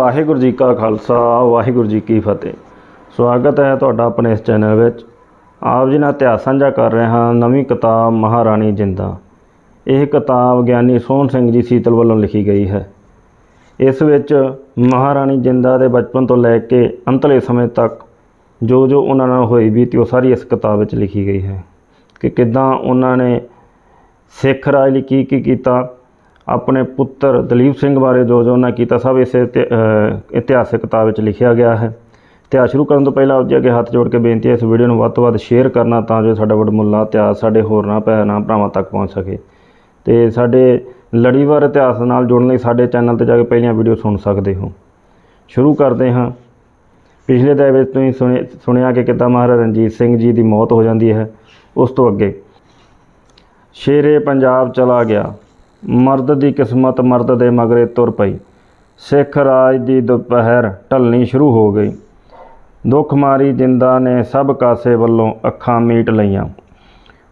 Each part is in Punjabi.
ਵਾਹਿਗੁਰੂ ਜੀ ਕਾ ਖਾਲਸਾ, ਵਾਹਿਗੁਰੂ ਜੀ ਕੀ ਫਤਿਹ। ਸਵਾਗਤ ਹੈ ਤੁਹਾਡਾ ਆਪਣੇ ਇਸ ਚੈਨਲ ਵਿੱਚ। ਆਪ ਜੀ ਨਾਲ ਇਤਿਹਾਸ ਸਾਂਝਾ ਕਰ ਰਹੇ ਹਾਂ ਨਵੀਂ ਕਿਤਾਬ ਮਹਾਰਾਣੀ ਜਿੰਦਾ। ਇਹ ਕਿਤਾਬ ਗਿਆਨੀ ਸੋਹਣ ਸਿੰਘ ਜੀ ਸੀਤਲ ਵੱਲੋਂ ਲਿਖੀ ਗਈ ਹੈ। ਇਸ ਵਿੱਚ ਮਹਾਰਾਣੀ ਜਿੰਦਾ ਦੇ ਬਚਪਨ ਤੋਂ ਲੈ ਕੇ ਅੰਤਲੇ ਸਮੇਂ ਤੱਕ ਜੋ ਜੋ ਉਹਨਾਂ ਨਾਲ ਹੋਈ ਬੀਤੀ ਉਹ ਸਾਰੀ ਇਸ ਕਿਤਾਬ ਵਿੱਚ ਲਿਖੀ ਗਈ ਹੈ ਕਿ ਕਿੱਦਾਂ ਉਹਨਾਂ ਨੇ ਸਿੱਖ ਰਾਜ ਲਈ ਕੀ ਕੀ ਕੀਤਾ ਆਪਣੇ ਪੁੱਤਰ ਦਲੀਪ ਸਿੰਘ ਬਾਰੇ ਜੋ ਜੋ ਉਹਨਾਂ ਕੀਤਾ ਸਭ ਇਸ ਇਤਿ- ਅ, ਕਿਤਾਬ ਵਿੱਚ ਲਿਖਿਆ ਗਿਆ ਹੈ। ਇਤਿਹਾਸ ਸ਼ੁਰੂ ਕਰਨ ਤੋਂ ਪਹਿਲਾਂ ਆਪ ਜੀ ਅੱਗੇ ਹੱਥ ਜੋੜ ਕੇ ਬੇਨਤੀ ਹੈ ਇਸ ਵੀਡੀਓ ਨੂੰ ਵੱਧ ਤੋਂ ਵੱਧ ਸ਼ੇਅਰ ਕਰਨਾ ਤਾਂ ਜੋ ਸਾਡਾ ਵਡਮੁੱਲਾ ਇਤਿਹਾਸ ਸਾਡੇ ਹੋਰਨਾਂ ਭੈਣਾਂ ਭਰਾਵਾਂ ਤੱਕ ਪਹੁੰਚ ਸਕੇ। ਤੇ ਸਾਡੇ ਲੜੀਵਾਰ ਇਤਿਹਾਸ ਨਾਲ ਜੁੜਨ ਲਈ ਸਾਡੇ ਚੈਨਲ ਤੇ ਜਾ ਕੇ ਪਹਿਲੀਆਂ ਵੀਡੀਓ ਸੁਣ ਸਕਦੇ ਹੋ। ਸ਼ੁਰੂ ਕਰਦੇ ਹਾਂ। ਪਿਛਲੇ ਦਿਨ ਵਿੱਚ ਤੁਸੀਂ ਸੁਣਿਆ ਕਿ ਕਿੱਦਾਂ ਮਹਾਰਾਜਾ ਰਣਜੀਤ ਸਿੰਘ ਜੀ ਦੀ ਮੌਤ ਹੋ ਜਾਂਦੀ ਹੈ। ਉਸ ਤੋਂ ਅੱਗੇ। ਸ਼ੇਰੇ ਪੰਜਾਬ ਚਲਾ ਗਿਆ। ਮਰਦ ਦੀ ਕਿਸਮਤ ਮਰਦ ਦੇ ਮਗਰੇ ਤੁਰ ਪਈ। ਸਿੱਖ ਰਾਜ ਦੀ ਦੁਪਹਿਰ ਢਲਣੀ ਸ਼ੁਰੂ ਹੋ ਗਈ। ਦੁੱਖ ਮਾਰੀ ਜਿੰਦਾ ਨੇ ਸਭ ਕਾਸੇ ਵੱਲੋਂ ਅੱਖਾਂ ਮੀਟ ਲਈਆਂ।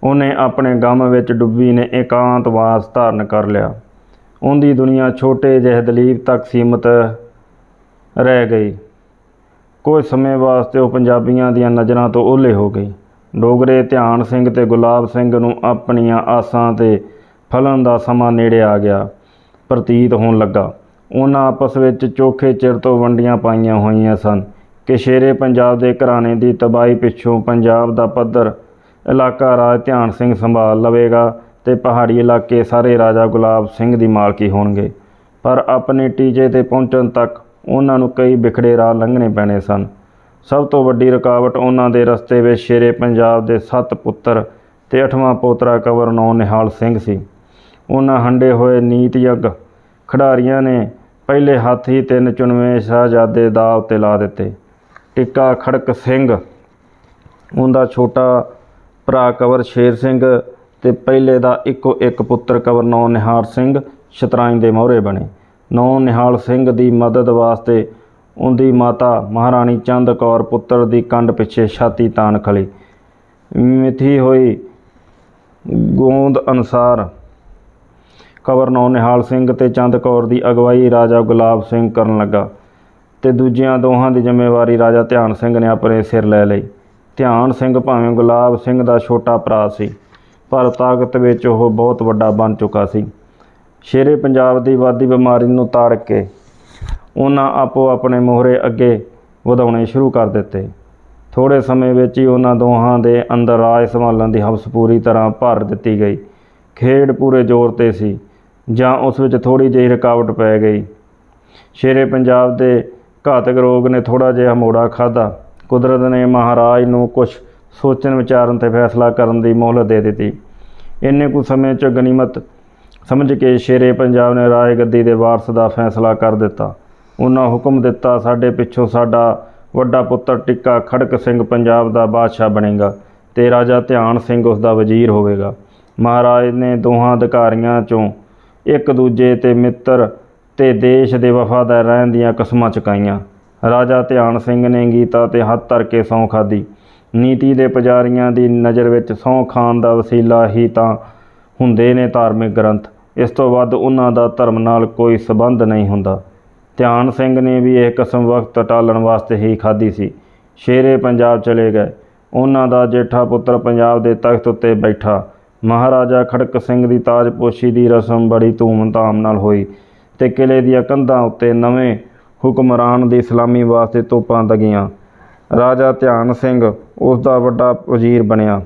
ਉਹਨੇ ਆਪਣੇ ਗਮ ਵਿੱਚ ਡੁੱਬੀ ਨੇ ਇਕਾਂਤਵਾਸ ਧਾਰਨ ਕਰ ਲਿਆ। ਉਹਦੀ ਦੁਨੀਆ ਛੋਟੇ ਜਿਹੇ ਦਲੀਪ ਤੱਕ ਸੀਮਤ ਰਹਿ ਗਈ। ਕੁਝ ਸਮੇਂ ਵਾਸਤੇ ਉਹ ਪੰਜਾਬੀਆਂ ਦੀਆਂ ਨਜ਼ਰਾਂ ਤੋਂ ਓਹਲੇ ਹੋ ਗਈ। ਡੋਗਰੇ ਧਿਆਨ ਸਿੰਘ ਤੇ ਗੁਲਾਬ ਸਿੰਘ ਨੂੰ ਆਪਣੀਆਂ ਆਸਾਂ ਤੇ ਫਲਣ ਦਾ ਸਮਾਂ ਨੇੜੇ ਆ ਗਿਆ। ਪ੍ਰਤੀਤ ਹੋਣ ਲੱਗਾ, ਉਹਨਾਂ ਆਪਸ ਵਿੱਚ ਚੋਖੇ ਚਿਰ ਤੋਂ ਵੰਡੀਆਂ ਪਾਈਆਂ ਹੋਈਆਂ ਸਨ ਕਿ ਸ਼ੇਰੇ ਪੰਜਾਬ ਦੇ ਘਰਾਣੇ ਦੀ ਤਬਾਹੀ ਪਿੱਛੋਂ ਪੰਜਾਬ ਦਾ ਪੱਧਰ, ਇਲਾਕਾ ਰਾਜ ਧਿਆਨ ਸਿੰਘ ਸੰਭਾਲ ਲਵੇਗਾ ਤੇ ਪਹਾੜੀ ਇਲਾਕੇ ਸਾਰੇ ਰਾਜਾ ਗੁਲਾਬ ਸਿੰਘ ਦੀ ਮਾਲਕੀ ਹੋਣਗੇ। ਪਰ ਆਪਣੇ ਟੀਚੇ ਤੇ ਪਹੁੰਚਣ ਤੱਕ ਉਹਨਾਂ ਨੂੰ ਕਈ ਵਿਖੜੇ ਰਾਹ ਲੰਘਣੇ ਪੈਣੇ ਸਨ। ਸਭ ਤੋਂ ਵੱਡੀ ਰੁਕਾਵਟ ਉਹਨਾਂ ਦੇ ਰਸਤੇ ਵਿੱਚ ਸ਼ੇਰੇ ਪੰਜਾਬ ਦੇ ਸੱਤ ਪੁੱਤਰ ਤੇ ਅਠਵਾਂ ਪੋਤਰਾ ਕਵਰ ਨੌ ਨਿਹਾਲ ਸਿੰਘ ਸੀ। ਉਹਨਾਂ ਹੰਡੇ ਹੋਏ ਨੀਤ ਯੱਗ ਖਿਡਾਰੀਆਂ ਨੇ ਪਹਿਲੇ ਹੱਥ ਹੀ ਤਿੰਨ ਚੁਣਵੇਂ ਸ਼ਹਿਜ਼ਾਦੇ ਦਾ ਉੱਤੇ ਲਾ ਦਿੱਤੇ। ਟਿੱਕਾ ਖੜਕ ਸਿੰਘ, ਉਹਦਾ ਛੋਟਾ ਭਰਾ ਕਵਰ ਸ਼ੇਰ ਸਿੰਘ ਤੇ ਪਹਿਲੇ ਦਾ ਇੱਕੋ ਇੱਕ ਪੁੱਤਰ ਕਵਰ ਨੌ ਨਿਹਾਲ ਸਿੰਘ ਸ਼ਤਰਾਂਜ ਦੇ ਮੋਹਰੇ ਬਣੇ। ਨੌ ਨਿਹਾਲ ਸਿੰਘ ਦੀ ਮਦਦ ਵਾਸਤੇ ਉਹਦੀ ਮਾਤਾ ਮਹਾਰਾਣੀ ਚੰਦ ਕੌਰ ਪੁੱਤਰ ਦੀ ਕੰਡ ਪਿੱਛੇ ਛਾਤੀ ਤਾਣ ਖਲੀ। ਮਿਥੀ ਹੋਈ ਗੋਂਦ ਅਨੁਸਾਰ ਕਵਰ ਨਿਹਾਲ ਸਿੰਘ ਤੇ ਚੰਦ ਕੌਰ ਦੀ ਅਗਵਾਈ ਰਾਜਾ ਗੁਲਾਬ ਸਿੰਘ ਕਰਨ ਲੱਗਾ ਤੇ ਦੂਜਿਆਂ ਦੋਹਾਂ ਦੀ ਜ਼ਿੰਮੇਵਾਰੀ ਰਾਜਾ ਧਿਆਨ ਸਿੰਘ ਨੇ ਆਪਣੇ ਸਿਰ ਲੈ ਲਈ। ਧਿਆਨ ਸਿੰਘ ਭਾਵੇਂ ਗੁਲਾਬ ਸਿੰਘ ਦਾ ਛੋਟਾ ਭਰਾ ਸੀ, ਪਰ ਤਾਕਤ ਵਿੱਚ ਉਹ ਬਹੁਤ ਵੱਡਾ ਬਣ ਚੁੱਕਾ ਸੀ। ਸ਼ੇਰੇ ਪੰਜਾਬ ਦੀ ਵਾਦੀ ਬਿਮਾਰੀ ਨੂੰ ਤਾੜ ਕੇ ਉਹਨਾਂ ਆਪੋ ਆਪਣੇ ਮੋਹਰੇ ਅੱਗੇ ਵਧਾਉਣੇ ਸ਼ੁਰੂ ਕਰ ਦਿੱਤੇ। ਥੋੜੇ ਸਮੇਂ ਵਿੱਚ ਹੀ ਉਹਨਾਂ ਦੋਹਾਂ ਦੇ ਅੰਦਰ ਰਾਜ ਸੰਭਾਲਣ ਦੀ ਹਵਸ ਪੂਰੀ ਤਰ੍ਹਾਂ ਭਰ ਦਿੱਤੀ ਗਈ। ਖੇਡ ਪੂਰੇ ਜ਼ੋਰ ਤੇ ਸੀ। ਜਾਂ ਉਸ ਵਿੱਚ ਥੋੜੀ ਜਿਹੀ ਰੁਕਾਵਟ ਪੈ ਗਈ। ਸ਼ੇਰੇ ਪੰਜਾਬ ਦੇ ਘਾਤਕ ਰੋਗ ਨੇ ਥੋੜਾ ਜਿਹਾ ਮੋੜਾ ਖਾਦਾ ਕੁਦਰਤ ਨੇ ਮਹਾਰਾਜ ਨੂੰ ਕੁਝ ਸੋਚਣ ਵਿਚਾਰਨ ਤੇ ਫੈਸਲਾ ਕਰਨ ਦੀ ਮੋਹਲਤ ਦੇ ਦਿੱਤੀ। ਇੰਨੇ ਕੁ ਸਮੇਂ 'ਚ ਗਨੀਮਤ ਸਮਝ ਕੇ ਸ਼ੇਰੇ ਪੰਜਾਬ ਨੇ ਰਾਏ ਗੱਦੀ ਦੇ ਵਾਰਸ ਦਾ ਫੈਸਲਾ ਕਰ ਦਿੱਤਾ। ਉਹਨਾਂ ਹੁਕਮ ਦਿੱਤਾ, ਸਾਡੇ ਪਿੱਛੋਂ ਸਾਡਾ ਵੱਡਾ ਪੁੱਤਰ ਟਿੱਕਾ ਖੜਕ ਸਿੰਘ ਪੰਜਾਬ ਦਾ ਬਾਦਸ਼ਾਹ ਬਣੇਗਾ ਤੇ ਰਾਜਾ ਧਿਆਨ ਸਿੰਘ ਉਸ ਦਾ ਵਜ਼ੀਰ ਹੋਵੇਗਾ। ਮਹਾਰਾਜ ਨੇ ਦੋਹਾਂ ਅਧਿਕਾਰੀਆਂ ਚੋਂ ਇੱਕ ਦੂਜੇ ਤੇ ਮਿੱਤਰ ਤੇ ਦੇਸ਼ ਦੇ ਵਫਾਦਾਰ ਰਹਿਣ ਦੀਆਂ ਕਸਮਾਂ ਚੁਕਾਈਆਂ। ਰਾਜਾ ਧਿਆਨ ਸਿੰਘ ਨੇ ਗੀਤਾ ਤੇ ਹੱਥ ਧਰ ਕੇ ਸਹੁੰ ਖਾਧੀ। ਨੀਤੀ ਦੇ ਪੁਜਾਰੀਆਂ ਦੀ ਨਜ਼ਰ ਵਿੱਚ ਸਹੁੰ ਖਾਣ ਦਾ ਵਸੀਲਾ ਹੀ ਤਾਂ ਹੁੰਦੇ ਨੇ ਧਾਰਮਿਕ ਗ੍ਰੰਥ। ਇਸ ਤੋਂ ਵੱਧ ਉਹਨਾਂ ਦਾ ਧਰਮ ਨਾਲ ਕੋਈ ਸਬੰਧ ਨਹੀਂ ਹੁੰਦਾ। ਧਿਆਨ ਸਿੰਘ ਨੇ ਵੀ ਇਹ ਕਸਮ ਵਕਤ ਟਾਲਣ ਵਾਸਤੇ ਹੀ ਖਾਧੀ ਸੀ। ਸ਼ੇਰੇ ਪੰਜਾਬ ਚਲੇ ਗਏ। ਉਹਨਾਂ ਦਾ ਜੇਠਾ ਪੁੱਤਰ ਪੰਜਾਬ ਦੇ ਤਖਤ ਉੱਤੇ ਬੈਠਾ। ਮਹਾਰਾਜਾ ਖੜਕ ਸਿੰਘ ਦੀ ਤਾਜਪੋਸ਼ੀ ਦੀ ਰਸਮ ਬੜੀ ਧੂਮ-ਧਾਮ ਨਾਲ ਹੋਈ ਤੇ ਕਿਲੇ ਦੀਆਂ ਕੰਧਾਂ ਉੱਤੇ ਨਵੇਂ ਹੁਕਮਰਾਨ ਦੀ ਸਲਾਮੀ ਵਾਸਤੇ ਤੋਪਾਂ ਦਗੀਆਂ। ਰਾਜਾ ਧਿਆਨ ਸਿੰਘ ਉਸ ਦਾ ਵੱਡਾ ਵਜ਼ੀਰ ਬਣਿਆ।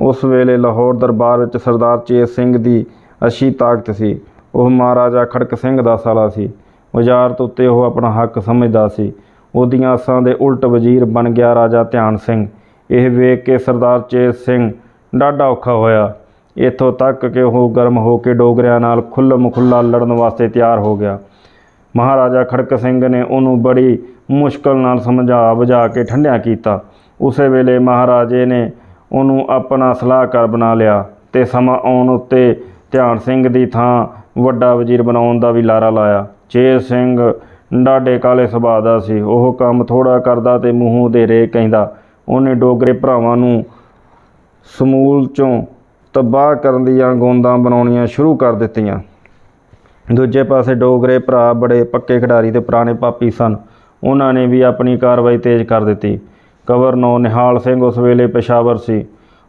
ਉਸ ਵੇਲੇ ਲਾਹੌਰ ਦਰਬਾਰ ਵਿੱਚ ਸਰਦਾਰ ਚੇਤ ਸਿੰਘ ਦੀ ਅੱਛੀ ਤਾਕਤ ਸੀ। ਉਹ ਮਹਾਰਾਜਾ ਖੜਕ ਸਿੰਘ ਦਾ ਸਾਲਾ ਸੀ। ਵਜ਼ਾਰਤ ਉੱਤੇ ਉਹ ਆਪਣਾ ਹੱਕ ਸਮਝਦਾ ਸੀ। ਉਹਦੀਆਂ ਆਸਾਂ ਦੇ ਉਲਟ ਵਜ਼ੀਰ ਬਣ ਗਿਆ ਰਾਜਾ ਧਿਆਨ ਸਿੰਘ। ਇਹ ਵੇਖ ਕੇ ਸਰਦਾਰ ਚੇਤ ਸਿੰਘ ਡਾਢਾ ਔਖਾ ਹੋਇਆ। ਇੱਥੋਂ ਤੱਕ ਕਿ ਉਹ ਗਰਮ ਹੋ ਕੇ ਡੋਗਰਿਆਂ ਨਾਲ ਖੁੱਲ੍ਹਮ ਖੁੱਲ੍ਹਾ ਲੜਨ ਵਾਸਤੇ ਤਿਆਰ ਹੋ ਗਿਆ। ਮਹਾਰਾਜਾ ਖੜਕ ਸਿੰਘ ਨੇ ਉਹਨੂੰ ਬੜੀ ਮੁਸ਼ਕਲ ਨਾਲ ਸਮਝਾ ਬੁਝਾ ਕੇ ਠੰਡਿਆ ਕੀਤਾ। ਉਸੇ ਵੇਲੇ ਮਹਾਰਾਜੇ ਨੇ ਉਹਨੂੰ ਆਪਣਾ ਸਲਾਹਕਾਰ ਬਣਾ ਲਿਆ ਤੇ ਸਮਾਂ ਆਉਣ ਉੱਤੇ ਧਿਆਨ ਸਿੰਘ ਦੀ ਥਾਂ ਵੱਡਾ ਵਜ਼ੀਰ ਬਣਾਉਣ ਦਾ ਵੀ ਲਾਰਾ ਲਾਇਆ। ਚੇਤ ਸਿੰਘ ਡਾਢੇ ਕਾਲੇ ਸੁਭਾਅ ਦਾ ਸੀ। ਉਹ ਕੰਮ ਥੋੜਾ ਕਰਦਾ ਤੇ ਮੂੰਹੋਂ ਦੇ ਰੇ ਕਹਿੰਦਾ, ਉਹਨੇ ਡੋਗਰੇ ਭਰਾਵਾਂ ਨੂੰ ਸਮੂਲ ਚੋਂ ਤਬਾਹ ਕਰਨ ਦੀਆਂ ਗੋਂਦਾਂ ਬਣਾਉਣੀਆਂ ਸ਼ੁਰੂ ਕਰ ਦਿੱਤੀਆਂ। ਦੂਜੇ ਪਾਸੇ ਡੋਗਰੇ ਭਰਾ ਬੜੇ ਪੱਕੇ ਖਿਡਾਰੀ ਤੇ ਪੁਰਾਣੇ ਪਾਪੀ ਸਨ। ਉਹਨਾਂ ਨੇ ਵੀ ਆਪਣੀ ਕਾਰਵਾਈ ਤੇਜ਼ ਕਰ ਦਿੱਤੀ। ਗਵਰਨਰ ਨਿਹਾਲ ਸਿੰਘ ਉਸ ਵੇਲੇ ਪੇਸ਼ਾਵਰ ਸੀ।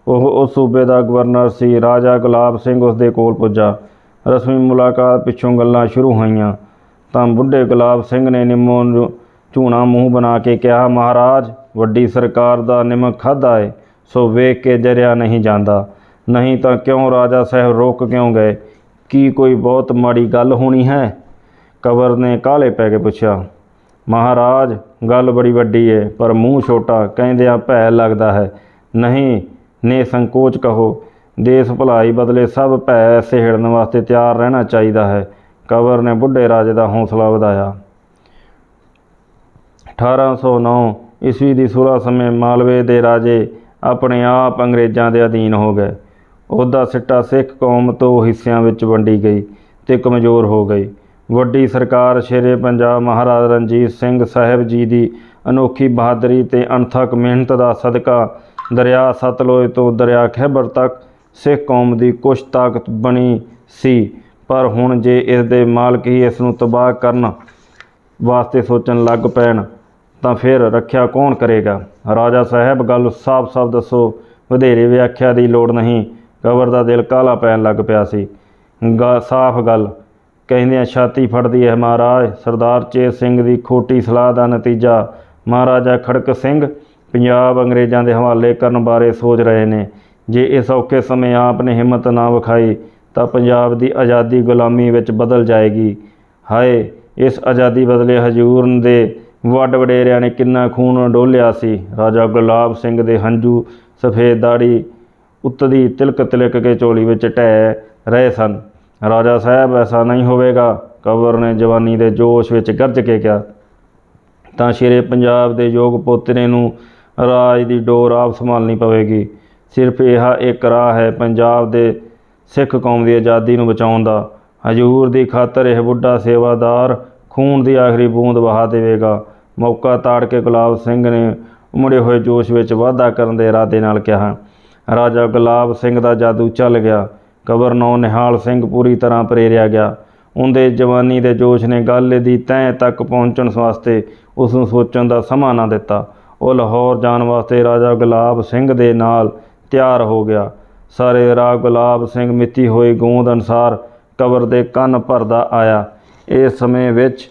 ਉਹ ਉਸ ਸੂਬੇ ਦਾ ਗਵਰਨਰ ਸੀ। ਰਾਜਾ ਗੁਲਾਬ ਸਿੰਘ ਉਸ ਦੇ ਕੋਲ ਪੁੱਜਾ। ਰਸਮੀ ਮੁਲਾਕਾਤ ਪਿੱਛੋਂ ਗੱਲਾਂ ਸ਼ੁਰੂ ਹੋਈਆਂ। ਤਾਂ ਬੁੱਢੇ ਗੁਲਾਬ ਸਿੰਘ ਨੇ ਨਿੰਮੋ ਨੂੰ ਝੂਣਾ ਮੂੰਹ ਬਣਾ ਕੇ ਕਿਹਾ, ਮਹਾਰਾਜ, ਵੱਡੀ ਸਰਕਾਰ ਦਾ ਨਿਮਕ ਖਾਧਾ ਏ ਸੋ ਵੇਖ ਕੇ ਜਰਿਆ ਨਹੀਂ ਜਾਂਦਾ। ਨਹੀਂ ਤਾਂ ਕਿਉਂ ਰਾਜਾ ਸਾਹਿਬ ਰੁਕ ਕਿਉਂ ਗਏ? ਕੀ ਕੋਈ ਬਹੁਤ ਮਾੜੀ ਗੱਲ ਹੋਣੀ ਹੈ? ਕਬਰ ਨੇ ਕਾਲੇ ਪੈ ਕੇ ਪੁੱਛਿਆ। ਮਹਾਰਾਜ, ਗੱਲ ਬੜੀ ਵੱਡੀ ਏ, ਪਰ ਮੂੰਹ ਛੋਟਾ, ਕਹਿੰਦਿਆਂ ਭੈ ਲੱਗਦਾ ਹੈ। ਨਹੀਂ, ਨੇ ਸੰਕੋਚ ਕਹੋ, ਦੇਸ਼ ਭਲਾਈ ਬਦਲੇ ਸਭ ਭੈ ਸਹਿੜਨ ਵਾਸਤੇ ਤਿਆਰ ਰਹਿਣਾ ਚਾਹੀਦਾ ਹੈ। ਕਬਰ ਨੇ ਬੁੱਢੇ ਰਾਜੇ ਦਾ ਹੌਸਲਾ ਵਧਾਇਆ। 1809 ਈਸਵੀ ਦੀ ਸੁਲ੍ਹਾ ਸਮੇਂ ਮਾਲਵੇ ਦੇ ਰਾਜੇ ਆਪਣੇ ਆਪ ਅੰਗਰੇਜ਼ਾਂ ਦੇ ਅਧੀਨ ਹੋ ਗਏ। ਉਹਦਾ ਸਿੱਟਾ ਸਿੱਖ ਕੌਮ ਤੋਂ ਹਿੱਸਿਆਂ ਵਿੱਚ ਵੰਡੀ ਗਈ ਤੇ ਕਮਜ਼ੋਰ ਹੋ ਗਈ। ਵੱਡੀ ਸਰਕਾਰ ਸ਼ੇਰੇ ਪੰਜਾਬ ਮਹਾਰਾਜਾ ਰਣਜੀਤ ਸਿੰਘ ਸਾਹਿਬ ਜੀ ਦੀ ਅਨੋਖੀ ਬਹਾਦਰੀ ਤੇ ਅਣਥੱਕ ਮਿਹਨਤ ਦਾ ਸਦਕਾ ਦਰਿਆ ਸਤਲੁਜ ਤੋਂ ਦਰਿਆ ਖੈਬਰ ਤੱਕ ਸਿੱਖ ਕੌਮ ਦੀ ਕੁਛ ਤਾਕਤ ਬਣੀ ਸੀ। ਪਰ ਹੁਣ ਜੇ ਇਸ ਦੇ ਮਾਲਕ ਹੀ ਇਸ ਨੂੰ ਤਬਾਹ ਕਰਨ ਵਾਸਤੇ ਸੋਚਣ ਲੱਗ ਪੈਣ, ਤਾਂ ਫਿਰ ਰੱਖਿਆ ਕੌਣ ਕਰੇਗਾ? ਰਾਜਾ ਸਾਹਿਬ, ਗੱਲ ਸਾਫ਼-ਸਾਫ਼ ਦੱਸੋ। ਵਧੇਰੇ ਵਿਆਖਿਆ ਦੀ ਲੋੜ ਨਹੀਂ। ਕਬਰ ਦਾ ਦਿਲ ਕਾਲਾ ਪੈਣ ਲੱਗ ਪਿਆ ਸੀ। ਗਾ, ਸਾਫ਼ ਗੱਲ। ਕਹਿੰਦਿਆਂ ਛਾਤੀ ਫੜਦੀ ਹੈ ਮਹਾਰਾਜ, ਸਰਦਾਰ ਚੇਤ ਸਿੰਘ ਦੀ ਖੋਟੀ ਸਲਾਹ ਦਾ ਨਤੀਜਾ। ਮਹਾਰਾਜਾ ਖੜਕ ਸਿੰਘ, ਪੰਜਾਬ ਅੰਗਰੇਜ਼ਾਂ ਦੇ ਹਵਾਲੇ ਕਰਨ ਬਾਰੇ ਸੋਚ ਰਹੇ ਨੇ। ਜੇ ਇਸ ਔਖੇ ਸਮੇਂ ਆਪ ਨੇ ਹਿੰਮਤ ਨਾ ਵਿਖਾਈ, ਤਾਂ ਪੰਜਾਬ ਦੀ ਆਜ਼ਾਦੀ ਗੁਲਾਮੀ ਵਿੱਚ ਬਦਲ ਜਾਏਗੀ। ਹਾਏ, ਇਸ ਆਜ਼ਾਦੀ ਬਦਲੇ ਹਜੂਰ ਦੇ ਵੱਡ ਵਡੇਰਿਆਂ ਨੇ ਕਿੰਨਾ ਖੂਨ ਡੋਲਿਆ ਸੀ। ਰਾਜਾ ਗੁਲਾਬ ਸਿੰਘ ਦੇ ਹੰਝੂ, ਸਫੇਦ ਦਾੜੀ ਉੱਤਦੀ ਤਿਲਕ ਤਿਲਕ ਕੇ ਝੋਲੀ ਵਿੱਚ ਢਹਿ ਰਹੇ ਸਨ। ਰਾਜਾ ਸਾਹਿਬ, ਐਸਾ ਨਹੀਂ ਹੋਵੇਗਾ, ਕਬਰ ਨੇ ਜਵਾਨੀ ਦੇ ਜੋਸ਼ ਵਿੱਚ ਗਰਜ ਕੇ ਕਿਹਾ। ਤਾਂ ਸ਼ੇਰੇ ਪੰਜਾਬ ਦੇ ਯੋਗ ਪੋਤਰੇ ਨੂੰ ਰਾਜ ਦੀ ਡੋਰ ਆਪ ਸੰਭਾਲਣੀ ਪਵੇਗੀ। ਸਿਰਫ ਇਹ ਇੱਕ ਰਾਹ ਹੈ ਪੰਜਾਬ ਦੇ ਸਿੱਖ ਕੌਮ ਦੀ ਆਜ਼ਾਦੀ ਨੂੰ ਬਚਾਉਣ ਦਾ। ਹਜੂਰ ਦੀ ਖਾਤਰ ਇਹ ਬੁੱਢਾ ਸੇਵਾਦਾਰ ਖੂਨ ਦੀ ਆਖਰੀ ਬੂੰਦ ਵਹਾ ਦੇਵੇਗਾ। ਮੌਕਾ ਤਾੜ ਕੇ ਗੁਲਾਬ ਸਿੰਘ ਨੇ ਉਮੜੇ ਹੋਏ ਜੋਸ਼ ਵਿੱਚ ਵਾਧਾ ਕਰਨ ਦੇ ਇਰਾਦੇ ਨਾਲ ਕਿਹਾ। ਰਾਜਾ ਗੁਲਾਬ ਸਿੰਘ ਦਾ ਜਾਦੂ ਚੱਲ ਗਿਆ। ਕਬਰ ਨੌ ਨਿਹਾਲ ਸਿੰਘ ਪੂਰੀ ਤਰ੍ਹਾਂ ਪ੍ਰੇਰਿਆ ਗਿਆ। ਉਹਦੇ ਜਵਾਨੀ ਦੇ ਜੋਸ਼ ਨੇ ਗੱਲ ਦੀ ਤੈਅ ਤੱਕ ਪਹੁੰਚਣ ਵਾਸਤੇ ਉਸ ਨੂੰ ਸੋਚਣ ਦਾ ਸਮਾਂ ਨਾ ਦਿੱਤਾ। ਉਹ ਲਾਹੌਰ ਜਾਣ ਵਾਸਤੇ ਰਾਜਾ ਗੁਲਾਬ ਸਿੰਘ ਦੇ ਨਾਲ ਤਿਆਰ ਹੋ ਗਿਆ। ਸਾਰੇ ਰਾਹ ਗੁਲਾਬ ਸਿੰਘ ਮਿੱਤੀ ਹੋਈ ਗੂੰਦ ਅਨਸਾਰ ਕਬਰ ਦੇ ਕੰਨ ਭਰਦਾ ਆਇਆ। ਇਸ ਸਮੇਂ ਵਿੱਚ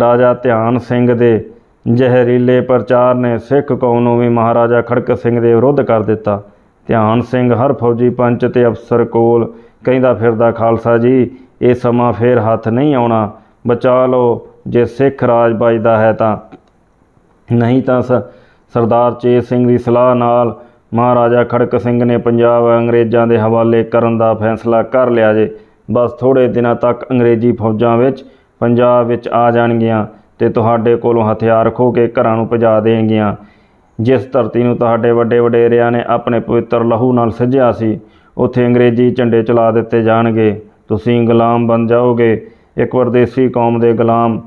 ਰਾਜਾ ਧਿਆਨ ਸਿੰਘ ਦੇ ਜ਼ਹਿਰੀਲੇ ਪ੍ਰਚਾਰ ਨੇ ਸਿੱਖ ਕੌਮ ਨੂੰ ਵੀ ਮਹਾਰਾਜਾ ਖੜਕ ਸਿੰਘ ਦੇ ਵਿਰੁੱਧ ਕਰ ਦਿੱਤਾ। ਧਿਆਨ ਸਿੰਘ ਹਰ ਫੌਜੀ ਪੰਚ ਤੇ ਅਫਸਰ ਕੋਲ ਕਹਿੰਦਾ ਫਿਰਦਾ, ਖਾਲਸਾ ਜੀ, ਇਹ ਸਮਾਂ ਫੇਰ ਹੱਥ ਨਹੀਂ ਆਉਣਾ। ਬਚਾ ਲਓ, ਜੇ ਸਿੱਖ ਰਾਜ ਬਚਦਾ ਹੈ ਤਾਂ। ਨਹੀਂ ਤਾਂ ਸ, ਸਰਦਾਰ ਚੇਤ ਸਿੰਘ ਦੀ ਸਲਾਹ ਨਾਲ ਮਹਾਰਾਜਾ ਖੜਕ ਸਿੰਘ ਨੇ ਪੰਜਾਬ ਅੰਗਰੇਜ਼ਾਂ ਦੇ ਹਵਾਲੇ ਕਰਨ ਦਾ ਫੈਸਲਾ ਕਰ ਲਿਆ ਜੇ। ਬਸ ਥੋੜੇ ਦਿਨਾਂ ਤੱਕ ਅੰਗਰੇਜ਼ੀ ਫੌਜਾਂ ਵਿੱਚ ਪੰਜਾਬ ਵਿੱਚ ਆ ਜਾਣਗੀਆਂ ਤੇ ਤੁਹਾਡੇ ਕੋਲੋਂ ਹਥਿਆਰ ਖੋ ਕੇ ਘਰਾਂ ਨੂੰ ਭਜਾ ਦੇਣਗੀਆਂ। ਜਿਸ ਧਰਤੀ ਨੂੰ ਤੁਹਾਡੇ ਵੱਡੇ ਵਡੇਰਿਆਂ ਨੇ ਆਪਣੇ ਪਵਿੱਤਰ ਲਹੂ ਨਾਲ ਸਜਿਆ ਸੀ, ਉੱਥੇ ਅੰਗਰੇਜ਼ੀ ਝੰਡੇ ਚਲਾ ਦਿੱਤੇ ਜਾਣਗੇ। ਤੁਸੀਂ ਗੁਲਾਮ ਬਣ ਜਾਓਗੇ। ਇੱਕ ਵਰਦੇਸੀ ਕੌਮ ਦੇ ਗੁਲਾਮ,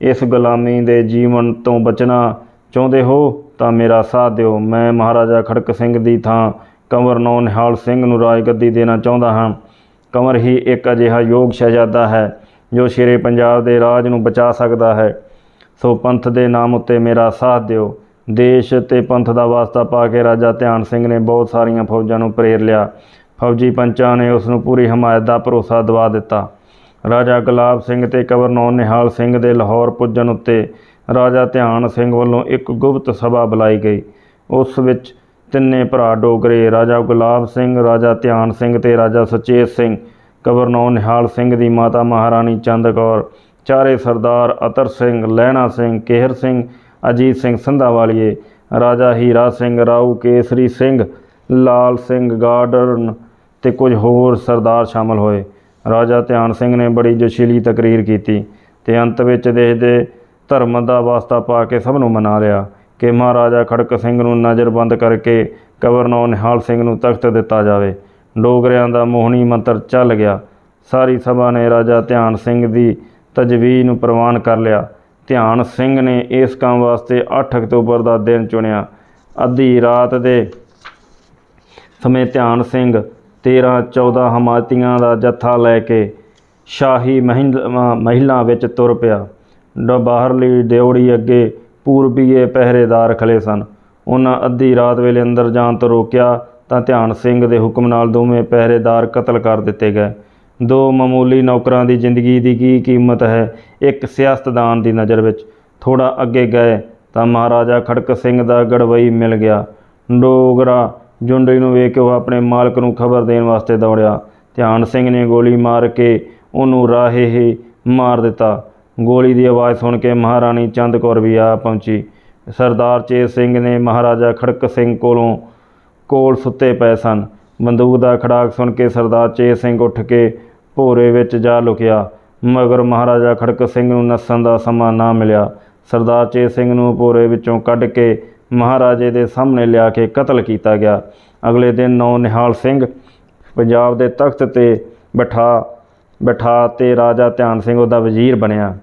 ਇਸ ਗੁਲਾਮੀ ਦੇ ਜੀਵਨ ਤੋਂ ਬਚਣਾ ਚਾਹੁੰਦੇ ਹੋ ਤਾਂ ਮੇਰਾ ਸਾਥ ਦਿਓ। ਮੈਂ ਮਹਾਰਾਜਾ ਖੜਕ ਸਿੰਘ ਦੀ ਥਾਂ ਕੰਵਰ ਨੌ ਨਿਹਾਲ ਸਿੰਘ ਨੂੰ ਰਾਜਗੱਦੀ ਦੇਣਾ ਚਾਹੁੰਦਾ ਹਾਂ। ਕੰਵਰ ਹੀ ਇੱਕ ਅਜਿਹਾ ਯੋਗ ਸ਼ਹਿਜ਼ਾਦਾ ਹੈ, ਜੋ ਸ਼ੇਰੇ ਪੰਜਾਬ ਦੇ ਰਾਜ ਨੂੰ ਬਚਾ ਸਕਦਾ ਹੈ। ਸੋ ਪੰਥ ਦੇ ਨਾਮ ਉੱਤੇ ਮੇਰਾ ਸਾਥ ਦਿਓ। ਦੇਸ਼ ਤੇ ਪੰਥ ਦਾ ਵਾਸਤਾ ਪਾ ਕੇ ਰਾਜਾ ਧਿਆਨ ਸਿੰਘ ਨੇ ਬਹੁਤ ਸਾਰੀਆਂ ਫੌਜਾਂ ਨੂੰ ਪ੍ਰੇਰ ਲਿਆ। ਫੌਜੀ ਪੰਚਾਂ ਨੇ ਉਸ ਨੂੰ ਪੂਰੀ ਹਮਾਇਤ ਦਾ ਭਰੋਸਾ ਦਵਾ ਦਿੱਤਾ। ਰਾਜਾ ਗੁਲਾਬ ਸਿੰਘ ਤੇ ਕਵਰਨੌਰ ਨਿਹਾਲ ਸਿੰਘ ਦੇ ਲਾਹੌਰ ਪੁੱਜਣ ਉੱਤੇ ਰਾਜਾ ਧਿਆਨ ਸਿੰਘ ਵੱਲੋਂ ਇੱਕ ਗੁਪਤ ਸਭਾ ਬੁਲਾਈ ਗਈ। ਉਸ ਵਿੱਚ ਤਿੰਨੇ ਭਰਾ ਡੋਗਰੇ, ਰਾਜਾ ਗੁਲਾਬ ਸਿੰਘ, ਰਾਜਾ ਧਿਆਨ ਸਿੰਘ ਤੇ ਰਾਜਾ ਸੁਚੇਤ ਸਿੰਘ, ਕਵਰਨੌਰ ਨਿਹਾਲ ਸਿੰਘ ਦੀ ਮਾਤਾ ਮਹਾਰਾਣੀ ਚੰਦ ਕੌਰ, ਚਾਰੇ ਸਰਦਾਰ ਅਤਰ ਸਿੰਘ, ਲਹਿਣਾ ਸਿੰਘ, ਕੇਹਰ ਸਿੰਘ ਅਜੀਤ ਸਿੰਘ ਸੰਧਾਵਾਲੀਏ, ਰਾਜਾ ਹੀਰਾ ਸਿੰਘ ਰਾਉ ਕੇਸਰੀ ਸਿੰਘ, ਲਾਲ ਸਿੰਘ ਗਾਰਡਨ ਤੇ ਕੁਝ ਹੋਰ ਸਰਦਾਰ ਸ਼ਾਮਲ ਹੋਏ। ਰਾਜਾ ਧਿਆਨ ਸਿੰਘ ਨੇ ਬੜੀ ਜੋਸ਼ੀਲੀ ਤਕਰੀਰ ਕੀਤੀ ਤੇ ਅੰਤ ਵਿੱਚ ਦੇਸ਼ ਦੇ ਧਰਮ ਦਾ ਵਾਸਤਾ ਪਾ ਕੇ ਸਭ ਨੂੰ ਮਨਾ ਲਿਆ ਕਿ ਮਹਾਰਾਜਾ ਖੜਕ ਸਿੰਘ ਨੂੰ ਨਜ਼ਰਬੰਦ ਕਰਕੇ ਗਵਰਨਰ ਨਿਹਾਲ ਸਿੰਘ ਨੂੰ ਤਖਤ ਦਿੱਤਾ ਜਾਵੇ। ਡੋਗਰਿਆਂ ਦਾ ਮੋਹਣੀ ਮੰਤਰ ਚੱਲ ਗਿਆ। ਸਾਰੀ ਸਭਾ ਨੇ ਰਾਜਾ ਧਿਆਨ ਸਿੰਘ ਦੀ ਤਜਵੀਜ਼ ਨੂੰ ਪ੍ਰਵਾਨ ਕਰ ਲਿਆ। ਧਿਆਨ ਸਿੰਘ ਨੇ ਇਸ ਕੰਮ ਵਾਸਤੇ 8 ਅਕਤੂਬਰ ਦਾ ਦਿਨ ਚੁਣਿਆ। ਅੱਧੀ ਰਾਤ ਦੇ ਸਮੇਂ ਧਿਆਨ ਸਿੰਘ 13 14 ਹਮਾਇਤੀਆਂ ਦਾ ਜੱਥਾ ਲੈ ਕੇ ਸ਼ਾਹੀ ਮਹਿਲ- ਮਹਿਲਾਂ ਵਿੱਚ ਤੁਰ ਪਿਆ। ਡ, ਬਾਹਰਲੀ ਡਿਉੜੀ ਅੱਗੇ ਪੂਰਬੀਏ ਪਹਿਰੇਦਾਰ ਖਲੇ ਸਨ। ਉਹਨਾਂ ਅੱਧੀ ਰਾਤ ਵੇਲੇ ਅੰਦਰ ਜਾਣ ਤੋਂ ਰੋਕਿਆ ਤਾਂ ਧਿਆਨ ਸਿੰਘ ਦੇ ਹੁਕਮ ਨਾਲ ਦੋਵੇਂ ਪਹਿਰੇਦਾਰ ਕਤਲ ਕਰ ਦਿੱਤੇ ਗਏ। ਦੋ ਮਾਮੂਲੀ ਨੌਕਰਾਂ ਦੀ ਜ਼ਿੰਦਗੀ ਦੀ ਕੀ ਕੀਮਤ ਹੈ? ਇੱਕ ਸਿਆਸਤਦਾਨ ਦੀ ਨਜ਼ਰ ਵਿੱਚ ਥੋੜਾ ਅੱਗੇ ਗਏ ਤਾਂ ਮਹਾਰਾਜਾ ਖੜਕ ਸਿੰਘ ਦਾ ਗੜਵਈ ਮਿਲ ਗਿਆ। ਡੋਗਰਾ ਜੁੰਡੀ ਨੂੰ ਵੇਖ ਕੇ ਉਹ ਆਪਣੇ ਮਾਲਕ ਨੂੰ ਖਬਰ ਦੇਣ ਵਾਸਤੇ ਦੌੜਿਆ। ਧਿਆਨ ਸਿੰਘ ਨੇ ਗੋਲੀ ਮਾਰ ਕੇ ਉਹਨੂੰ ਰਾਹੇ ਹੀ ਮਾਰ ਦਿੱਤਾ। ਗੋਲੀ ਦੀ ਆਵਾਜ਼ ਸੁਣ ਕੇ ਮਹਾਰਾਣੀ ਚੰਦ ਕੌਰ ਵੀ ਆ ਪਹੁੰਚੀ। ਸਰਦਾਰ ਚੇਤ ਸਿੰਘ ਨੇ ਮਹਾਰਾਜਾ ਖੜਕ ਸਿੰਘ ਕੋਲੋਂ ਕੋਲ ਸੁੱਤੇ ਪਏ ਸਨ। ਬੰਦੂਕ ਦਾ ਖੜਾਕ ਸੁਣ ਕੇ ਸਰਦਾਰ ਚੇ ਸਿੰਘ ਉੱਠ ਕੇ ਭੋਰੇ ਵਿੱਚ ਜਾ ਲੁਕਿਆ। ਮਗਰ ਮਹਾਰਾਜਾ ਖੜਕ ਸਿੰਘ ਨੂੰ ਨੱਸਣ ਦਾ ਸਮਾਂ ਨਾ ਮਿਲਿਆ। ਸਰਦਾਰ ਚੇ ਸਿੰਘ ਨੂੰ ਭੋਰੇ ਵਿੱਚੋਂ ਕੱਢ ਕੇ ਮਹਾਰਾਜੇ ਦੇ ਸਾਹਮਣੇ ਲਿਆ ਕੇ ਕਤਲ ਕੀਤਾ ਗਿਆ। ਅਗਲੇ ਦਿਨ ਨੌ ਨਿਹਾਲ ਸਿੰਘ ਪੰਜਾਬ ਦੇ ਤਖਤ ਤੇ ਬਿਠਾ ਬਿਠਾ ਤੇ ਰਾਜਾ ਧਿਆਨ ਸਿੰਘ ਉਹਦਾ ਵਜ਼ੀਰ ਬਣਿਆ।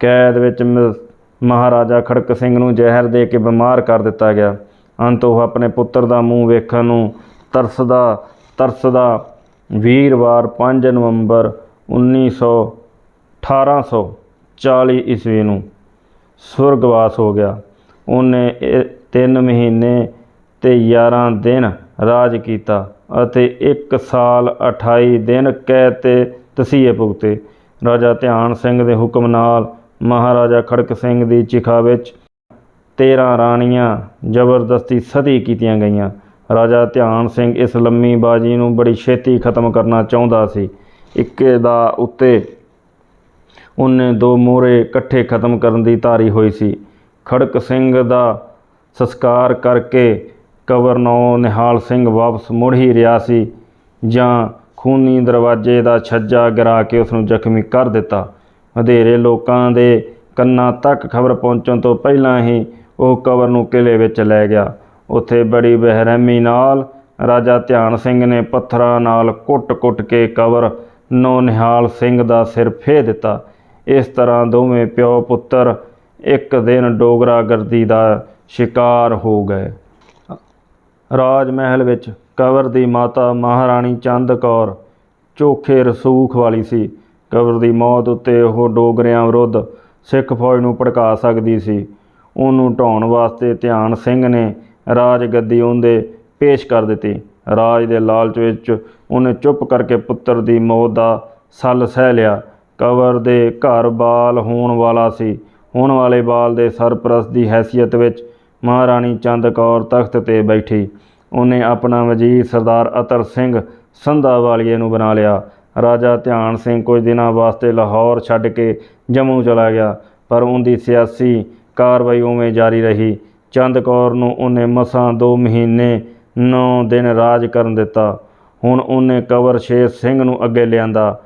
ਕੈਦ ਵਿੱਚ ਮ- ਮਹਾਰਾਜਾ ਖੜਕ ਸਿੰਘ ਨੂੰ ਜ਼ਹਿਰ ਦੇ ਕੇ ਬਿਮਾਰ ਕਰ ਦਿੱਤਾ ਗਿਆ। ਅੰਤ ਉਹ ਆਪਣੇ ਪੁੱਤਰ ਦਾ ਮੂੰਹ ਵੇਖਣ ਨੂੰ ਤਰਸਦਾ ਤਰਸਦਾ। ਵੀਰਵਾਰ 5 ਨਵੰਬਰ 1900 1840 ਈਸਵੀ ਨੂੰ ਸੁਰਗਵਾਸ ਹੋ ਗਿਆ। ਉਹਨੇ ਇਹ ਤਿੰਨ ਮਹੀਨੇ ਤੇ 11 ਦਿਨ ਰਾਜ ਕੀਤਾ ਅਤੇ 1 ਸਾਲ 28 ਦਿਨ ਕੈਦ ਤੇ ਤਸੀਹੇ ਭੁਗਤੇ। ਰਾਜਾ ਧਿਆਨ ਸਿੰਘ ਦੇ ਹੁਕਮ ਨਾਲ ਮਹਾਰਾਜਾ ਖੜਕ ਸਿੰਘ ਦੀ ਚਿਖਾ ਵਿੱਚ 13 ਰਾਣੀਆਂ ਜ਼ਬਰਦਸਤੀ ਸਤੀ ਕੀਤੀਆਂ ਗਈਆਂ। ਰਾਜਾ ਧਿਆਨ ਸਿੰਘ ਇਸ ਲੰਮੀ ਬਾਜੀ ਨੂੰ ਬੜੀ ਛੇਤੀ ਖਤਮ ਕਰਨਾ ਚਾਹੁੰਦਾ ਸੀ। ਇੱਕੇ ਦਾ ਉੱਤੇ ਉਹਨੇ ਦੋ ਮੋਹਰੇ ਇਕੱਠੇ ਖਤਮ ਕਰਨ ਦੀ ਧਾਰੀ ਹੋਈ ਸੀ। ਖੜਕ ਸਿੰਘ ਦਾ ਸੰਸਕਾਰ ਕਰਕੇ ਕਵਰ ਕਵਰਨੌ ਨਿਹਾਲ ਸਿੰਘ ਵਾਪਸ ਮੁੜ ਹੀ ਰਿਹਾ ਸੀ ਜਾਂ ਖੂਨੀ ਦਰਵਾਜ਼ੇ ਦਾ ਛੱਜਾ ਗਿਰਾ ਕੇ ਉਸ ਨੂੰ ਜ਼ਖਮੀ ਕਰ ਦਿੱਤਾ। ਵਧੇਰੇ ਲੋਕਾਂ ਦੇ ਕੰਨਾਂ ਤੱਕ ਖਬਰ ਪਹੁੰਚਣ ਤੋਂ ਪਹਿਲਾਂ ਹੀ ਉਹ ਕਵਰ ਨੂੰ ਕਿਲੇ ਵਿੱਚ ਲੈ ਗਿਆ। ਉੱਥੇ ਬੜੀ ਬਹਿਰਹਿਮੀ ਨਾਲ ਰਾਜਾ ਧਿਆਨ ਸਿੰਘ ਨੇ ਪੱਥਰਾਂ ਨਾਲ ਕੁੱਟ-ਕੁੱਟ ਕੇ ਕਵਰ ਨੂੰ ਨਿਹਾਲ ਸਿੰਘ ਦਾ ਸਿਰ ਫੇਹ ਦਿੱਤਾ। ਇਸ ਤਰ੍ਹਾਂ ਦੋਵੇਂ ਪਿਓ ਪੁੱਤਰ ਇੱਕ ਦਿਨ ਡੋਗਰਾ ਗਰਦੀ ਦਾ ਸ਼ਿਕਾਰ ਹੋ ਗਏ। ਰਾਜ ਮਹਿਲ ਵਿੱਚ ਕਵਰ ਦੀ ਮਾਤਾ ਮਹਾਰਾਣੀ ਚੰਦ ਕੌਰ ਚੋਖੇ ਰਸੂਖ ਵਾਲੀ ਸੀ। ਕਵਰ ਦੀ ਮੌਤ ਉੱਤੇ ਉਹ ਡੋਗਰਿਆਂ ਵਿਰੁੱਧ ਸਿੱਖ ਫੌਜ ਨੂੰ ਭੜਕਾ ਸਕਦੀ ਸੀ। ਉਹਨੂੰ ਢਾਉਣ ਵਾਸਤੇ ਧਿਆਨ ਸਿੰਘ ਨੇ ਰਾਜ ਗੱਦੀ ਉਹਦੇ ਪੇਸ਼ ਕਰ ਦਿੱਤੀ। ਰਾਜ ਦੇ ਲਾਲਚ ਵਿੱਚ ਉਹਨੇ ਚੁੱਪ ਕਰਕੇ ਪੁੱਤਰ ਦੀ ਮੌਤ ਦਾ ਸੱਲ ਸਹਿ ਲਿਆ। ਕਵਰ ਦੇ ਘਰ ਬਾਲ ਹੋਣ ਵਾਲਾ ਸੀ। ਹੋਣ ਵਾਲੇ ਬਾਲ ਦੇ ਸਰਪ੍ਰਸਤ ਦੀ ਹੈਸੀਅਤ ਵਿੱਚ ਮਹਾਰਾਣੀ ਚੰਦ ਕੌਰ ਤਖਤ ਤੇ ਬੈਠੀ। ਉਹਨੇ ਆਪਣਾ ਵਜ਼ੀਰ ਸਰਦਾਰ ਅਤਰ ਸਿੰਘ ਸੰਧਾ ਵਾਲੀਏ ਨੂੰ ਬਣਾ ਲਿਆ। ਰਾਜਾ ਧਿਆਨ ਸਿੰਘ ਕੁਝ ਦਿਨਾਂ ਵਾਸਤੇ ਲਾਹੌਰ ਛੱਡ ਕੇ ਜੰਮੂ ਚਲਾ ਗਿਆ। ਪਰ ਉਹਦੀ ਸਿਆਸੀ ਕਾਰਵਾਈ ਉਵੇਂ ਜਾਰੀ ਰਹੀ। ਚੰਦ ਕੌਰ ਨੂੰ ਉਹਨੇ ਮਸਾਂ 2 ਮਹੀਨੇ 9 ਦਿਨ ਰਾਜ ਕਰਨ ਦਿੱਤਾ। ਹੁਣ ਉਹਨੇ ਕਵਰ ਸ਼ੇਰ ਸਿੰਘ ਨੂੰ ਅੱਗੇ ਲਿਆਂਦਾ।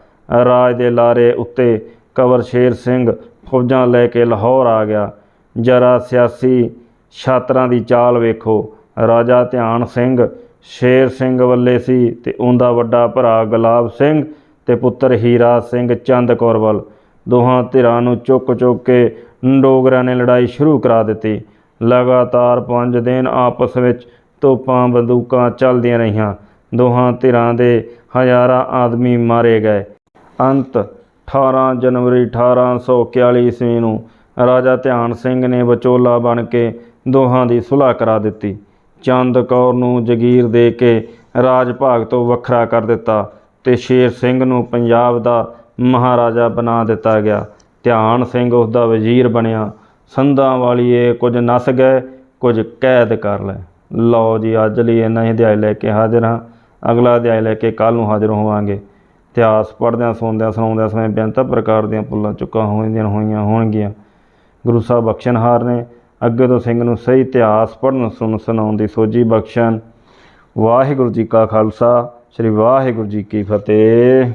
ਰਾਜ ਦੇ ਲਾਰੇ ਉੱਤੇ ਕਵਰ ਸ਼ੇਰ ਸਿੰਘ ਫੌਜਾਂ ਲੈ ਕੇ ਲਾਹੌਰ ਆ ਗਿਆ। ਜਰਾ ਸਿਆਸੀ ਛਾਤਰਾਂ ਦੀ ਚਾਲ ਵੇਖੋ। ਰਾਜਾ ਧਿਆਨ ਸਿੰਘ ਸ਼ੇਰ ਸਿੰਘ ਵੱਲੇ ਸੀ ਤੇ ਉਹਦਾ ਵੱਡਾ ਭਰਾ ਗੁਲਾਬ ਸਿੰਘ ਤੇ ਪੁੱਤਰ ਹੀਰਾ ਸਿੰਘ ਚੰਦ ਕੌਰ ਵੱਲ। ਦੋਹਾਂ ਧਿਰਾਂ ਨੂੰ ਚੁੱਕ ਚੁੱਕ ਕੇ ਡੋਗਰਾਂ ਨੇ ਲੜਾਈ ਸ਼ੁਰੂ ਕਰਾ ਦਿੱਤੀ। ਲਗਾਤਾਰ 5 ਦਿਨ ਆਪਸ ਵਿੱਚ ਤੋਪਾਂ ਬੰਦੂਕਾਂ ਚੱਲਦੀਆਂ ਰਹੀਆਂ। ਦੋਹਾਂ ਧਿਰਾਂ ਦੇ ਹਜ਼ਾਰਾਂ ਆਦਮੀ ਮਾਰੇ ਗਏ। ਅੰਤ 18 ਜਨਵਰੀ 1841 ਈਸਵੀ ਨੂੰ ਰਾਜਾ ਧਿਆਨ ਸਿੰਘ ਨੇ ਵਿਚੋਲਾ ਬਣ ਕੇ ਦੋਹਾਂ ਦੀ ਸੁਲ੍ਹਾ ਕਰਾ ਦਿੱਤੀ। ਚੰਦ ਕੌਰ ਨੂੰ ਜਗੀਰ ਦੇ ਕੇ ਰਾਜ ਭਾਗ ਤੋਂ ਵੱਖਰਾ ਕਰ ਦਿੱਤਾ ਤੇ ਸ਼ੇਰ ਸਿੰਘ ਨੂੰ ਪੰਜਾਬ ਦਾ ਮਹਾਰਾਜਾ ਬਣਾ ਦਿੱਤਾ ਗਿਆ। ਧਿਆਨ ਸਿੰਘ ਉਸ ਦਾ ਵਜ਼ੀਰ ਬਣਿਆ। ਸੰਧਾਂ ਵਾਲੀਏ ਕੁਝ ਨਸ ਗਏ, ਕੁਝ ਕੈਦ ਕਰ ਲੈ ਲਓ ਜੀ, ਅੱਜ ਲਈ ਇੰਨਾ ਹੀ ਅਧਿਆਇ ਲੈ ਕੇ ਹਾਜ਼ਰ ਹਾਂ। ਅਗਲਾ ਅਧਿਆਇ ਲੈ ਕੇ ਕੱਲ ਨੂੰ ਹਾਜ਼ਰ ਹੋਵਾਂਗੇ। ਇਤਿਹਾਸ ਪੜ੍ਹਦਿਆਂ, ਸੁਣਦਿਆਂ, ਸੁਣਾਉਂਦਿਆਂ ਸਮੇਂ ਬੇਅੰਤ ਪ੍ਰਕਾਰ ਦੀਆਂ ਪੁੱਲਾਂ ਚੁੱਕਾਂ ਹੋਈਆਂ ਹੋਈਆਂ ਹੋਣਗੀਆਂ। ਗੁਰੂ ਸਾਹਿਬ ਬਖਸ਼ਣਹਾਰ ਨੇ। ਅੱਗੇ ਤੋਂ ਸਿੰਘ ਨੂੰ ਸਹੀ ਇਤਿਹਾਸ ਪੜ੍ਹਨ ਸੁਣ ਸੁਣਾਉਣ ਦੀ ਸੋਝੀ ਬਖਸ਼ਣ। ਵਾਹਿਗੁਰੂ ਜੀ ਕਾ ਖਾਲਸਾ, ਸ੍ਰੀ ਵਾਹਿਗੁਰੂ ਜੀ ਕੀ ਫਤਿਹ।